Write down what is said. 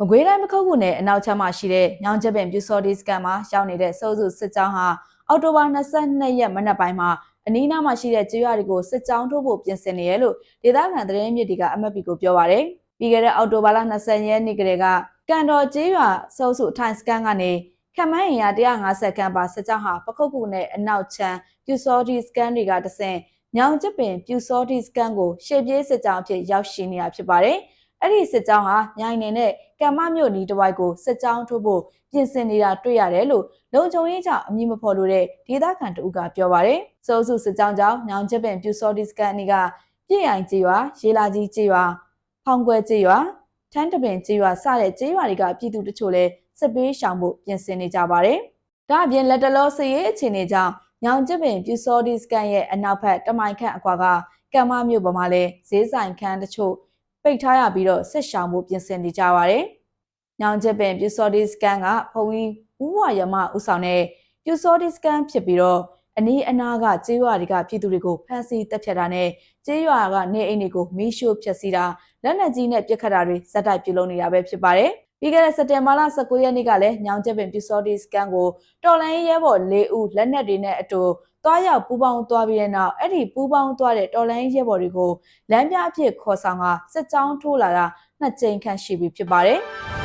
မကွေးတိုင်းမခုတ်ခုနယ်အနောက်ချမ်းမှာရှိတဲ့ညောင်ချက်ပင်ပြူစော်ဒီစကန်မှာရောက်နေတဲ့စိုးစုစစ်ကြောင်းဟာအောက်တိုဘာ22ရက်မနက်ပိုင်းမှာအနီးနားမှာရှိတဲ့ကျေးရွာတွေကိုစစ်ကြောင်းထိုးဖို့ပြင်ဆင်နေရလို့ဒေသခံသတင်းမြစ်တွေကအမတ်ပီကိုပြောပါရယ်ပြီးခဲ့တဲ့အောက်တိုဘာလ20ရက်နေ့ကလေးကကန်တော်ကျေးရွာစိုးစုအထိုင်စကန်ကနေခမန်းရင်ရ150ခန်းပါစစ်ကြောင်းဟာပခုတ်ကူနယ်အနောက်ချမ်းပြူစော်ဒီစကန်တွေကတဆင့်ညောင်ချက်ပင်ပြူစော်ဒီစကန်ကိုရှေ့ပြေးစစ်ကြောင်းအဖြစ်ရောက်ရှိနေတာဖြစ်ပါတယ် အဲ့ဒီစစ်ကြောင်းဟာညိုင်နေနဲ့ကမ္မမြို့နီးတစ်ဝိုက်ကိုစစ်ကြောင်းထိုးဖို့ပြင်ဆင်နေတာတွေ့ရတယ်လို့လုံခြုံရေးကြောင့်အမည်မဖော်လို့တဲ့ဒေသခံတဦးကပြောပါတယ်။စိုးစုစစ်ကြောင်းကြောင့်ညောင်ချက်ပင်ပြူစော်ဒီစကန်အနီကပြည်ရိုင်ကျေးရွာရေလာကြီးကျေးရွာဖောင်ကွယ်ကျေးရွာထန်းတပင်ကျေးရွာစတဲ့ကျေးရွာတွေကပြည်သူတချို့လည်းစစ်ပေးရှောင်ဖို့ပြင်ဆင်နေကြပါတယ်။ဒါအပြင်လက်တလောစရေးအခြေအနေကြောင့်ညောင်ချက်ပင်ပြူစော်ဒီစကန်ရဲ့အနောက်ဘက်တမိုင်ခန့်အကွာကကမ္မမြို့ပေါ်မှာလည်းဈေးဆိုင်ခန်းတချို့ ပိတ်ထားရပြီးတော့ဆက်ရှောင်မှုပြင်ဆင်နေကြပါတယ်။ညောင်ချက်ပင်ပြူစော်ဒီစကန်ကဖုံကြီးဦးဝရမဦးဆောင်တဲ့ပြူစော်ဒီစကန်ဖြစ်ပြီးတော့အနီးအနားကကျေးရွာတွေကပြည်သူတွေကိုဖမ်းဆီးတပ်ဖြတ်တာနဲ့ကျေးရွာကနေအိမ်တွေကိုမီးရှို့ဖျက်ဆီးတာလက်နက်ကြီးနဲ့ပစ်ခတ်တာတွေဇက်တိုက်ပြုလုပ်နေတာပဲဖြစ်ပါတယ်။ ပြီးခဲ့တဲ့စက်တင်ဘာလ19ရက်နေ့ကလည်းညောင်ချက်ပင်ပြူစော်ဒီစကန်ကိုတော်လိုင်းရဲဘော်၄ဦးလက်နက်တွေနဲ့အတူတွားရောက်ပူပေါင်းသွားပြီးတဲ့နောက်အဲ့ဒီပူပေါင်းသွားတဲ့တော်လိုင်းရဲဘော်တွေကိုလမ်းပြအဖြစ်ခေါ်ဆောင်ကစစ်ကြောင်းထိုးလာတာနှစ်ကြိမ်ခန့်ရှိပြီဖြစ်ပါတယ်။